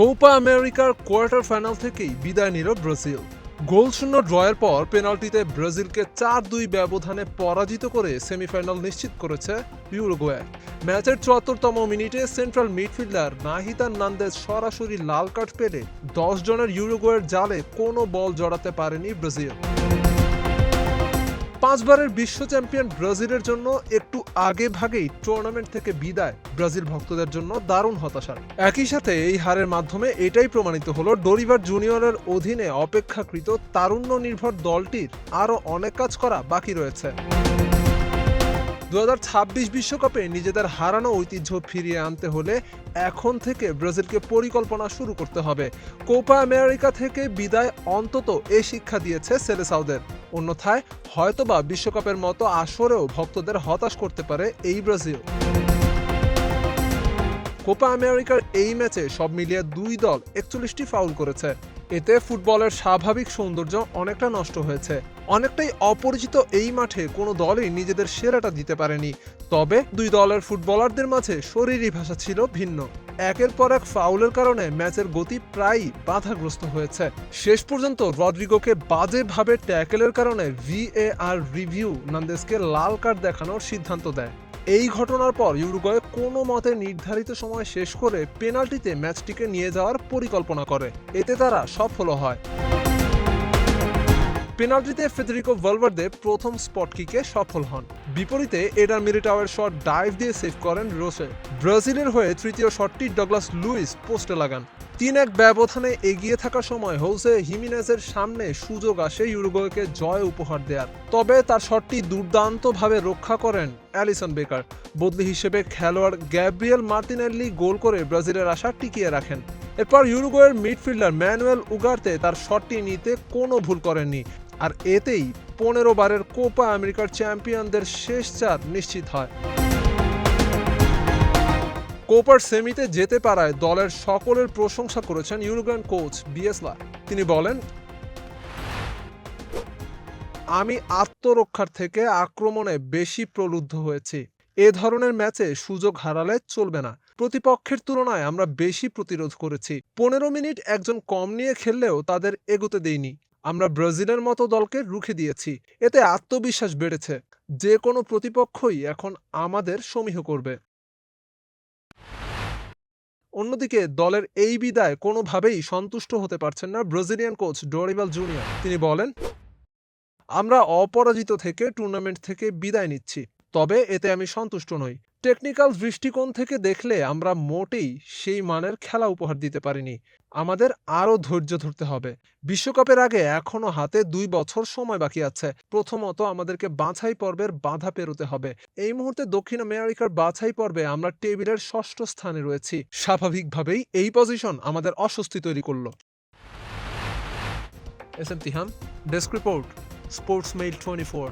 Copa আমেরিকার quarter final থেকেই বিদায় নিল ব্রাজিল। গোলশূন্য ড্রয়ের পর পেনাল্টিতে ব্রাজিলকে চার দুই ব্যবধানে পরাজিত করে সেমিফাইনাল নিশ্চিত করেছে ইউরুগুয়ে। ম্যাচের চুয়াত্তরতম মিনিটে সেন্ট্রাল মিডফিল্ডার নাহিতান নান্দেজ সরাসরি লাল কার্ড পেলে দশ জনের ইউরুগুয়ের জালে কোনো বল জড়াতে পারেনি ব্রাজিল। পাঁচবারের বিশ্ব চ্যাম্পিয়ন ব্রাজিলের জন্য একটু আগে ভাগেই টুর্নামেন্ট থেকে বিদায় ব্রাজিল ভক্তদের জন্য দারুণ হতাশার। একই সাথে এই হারের মাধ্যমে এটাই প্রমাণিত হলো ডরিভার জুনিয়রের অধীনে অপেক্ষাকৃত তারুণ্য নির্ভর দলটির আরও অনেক কাজ করা বাকি রয়েছে। দু বিশ্বকাপে নিজেদের হারানো ঐতিহ্য ফিরিয়ে আনতে হলে এখন থেকে ব্রাজিলকে পরিকল্পনা শুরু করতে হবে। কোপা আমেরিকা থেকে বিদায় অন্তত এ শিক্ষা দিয়েছে সেলেসাউদের অন্যথায় হয়তোবা বিশ্বকাপের মতো আসরেও ভক্তদের হতাশ করতে পারে এই ব্রাজিল। কোপা আমেরিকার এই ম্যাচে সব মিলিয়ে দুই দল একচল্লিশটি ফাউল করেছে। এতে ফুটবলের স্বাভাবিক সৌন্দর্য অনেকটা নষ্ট হয়েছে। অনেকটাই অপরিচিত এই মাঠে কোনো দলই নিজেদের সেরাটা দিতে পারেনি। তবে দুই দলের ফুটবলারদের মাঝে শরীরী ভাষা ছিল ভিন্ন। একের পর এক ফাউলের কারণে ম্যাচের গতি প্রায়ই বাধাগ্রস্ত হয়েছে। শেষ পর্যন্ত রড্রিগোকে বাজেভাবে ট্যাকেলের কারণে ভিএআর রিভিউ নান্দেসকে লাল কার্ড দেখানোর সিদ্ধান্ত দেয়। এই ঘটনার পর ইউরুগুয়ে কোনো মতে নির্ধারিত সময় শেষ করে পেনাল্টিতে ম্যাচটিকে নিয়ে যাওয়ার পরিকল্পনা করে। এতে তারা সফল হয়। পেনাল্টিতে ফেদেরিকো ভলভার্দে প্রথম স্পট কিকে সফল হন। বিপরীতে এডার মিরিটাওয়ের শট ডাইভ দিয়ে সেভ করেন রোসে। ব্রাজিলের হয়ে তৃতীয় শটটি ডগলাস লুইস পোস্টে লাগান। তিন এক ব্যবধানে এগিয়ে থাকার সময় হোসে হিমিনেজের সামনে সুযোগ আসে ইউরুগুয়েকে জয় উপহার দেওয়ার তবে তার শটটি দুর্দান্তভাবে রক্ষা করেন অ্যালিসন বেকার। বদলি হিসেবে খেলোয়াড় গ্যাব্রিয়েল মার্টিনেল্লি গোল করে ব্রাজিলের আশা টিকিয়ে রাখেন। এরপর ইউরুগুয়ের মিডফিল্ডার ম্যানুয়েল উগার্তে তার শটটি নিতে কোনো ভুল করেননি। আর এতেই পনেরো বারের কোপা আমেরিকার চ্যাম্পিয়নদের শেষ চার নিশ্চিত হয়। কোপার সেমিতে যেতে পারায় দলের সকলের প্রশংসা করেছেন ইউরুগান কোচ বিএসলা তিনি বলেন, আমি আত্মরক্ষার থেকে আক্রমণে বেশি প্রলুব্ধ হয়েছি। এ ধরনের ম্যাচে সুযোগ হারালে চলবে না। প্রতিপক্ষের তুলনায় আমরা বেশি প্রতিরোধ করেছি। পনেরো মিনিট একজন কম নিয়ে খেললেও তাদের এগোতে দেইনি। আমরা ব্রাজিলের মতো দলকে রুখে দিয়েছি। এতে আত্মবিশ্বাস বেড়েছে। যে কোনো প্রতিপক্ষই এখন আমাদের সমীহ করবে। অন্যদিকে দলের এই বিদায় কোনোভাবেই সন্তুষ্ট হতে পারছেন না ব্রাজিলিয়ান কোচ ডোরিবাল জুনিয়র। তিনি বলেন, আমরা অপরাজিত থেকে টুর্নামেন্ট থেকে বিদায় নিচ্ছি, তবে এতে আমি সন্তুষ্ট নই। টেকনিক্যাল দৃষ্টিকোণ থেকে দেখলে আমরা মোটেই সেই মানের খেলা উপহার দিতে পারিনি। আমাদের আরও ধৈর্য ধরতে হবে। বিশ্বকাপের আগে এখনও হাতে দুই বছর সময় বাকি আছে। প্রথমত আমাদেরকে বাছাই পর্বের বাধা পেরোতে হবে। এই মুহূর্তে দক্ষিণ আমেরিকার বাছাই পর্বে আমরা টেবিলের ষষ্ঠ স্থানে রয়েছি। স্বাভাবিকভাবেই এই পজিশন আমাদের অস্বস্তি তৈরি করল। S M Tiham desk report, sports mail twenty four.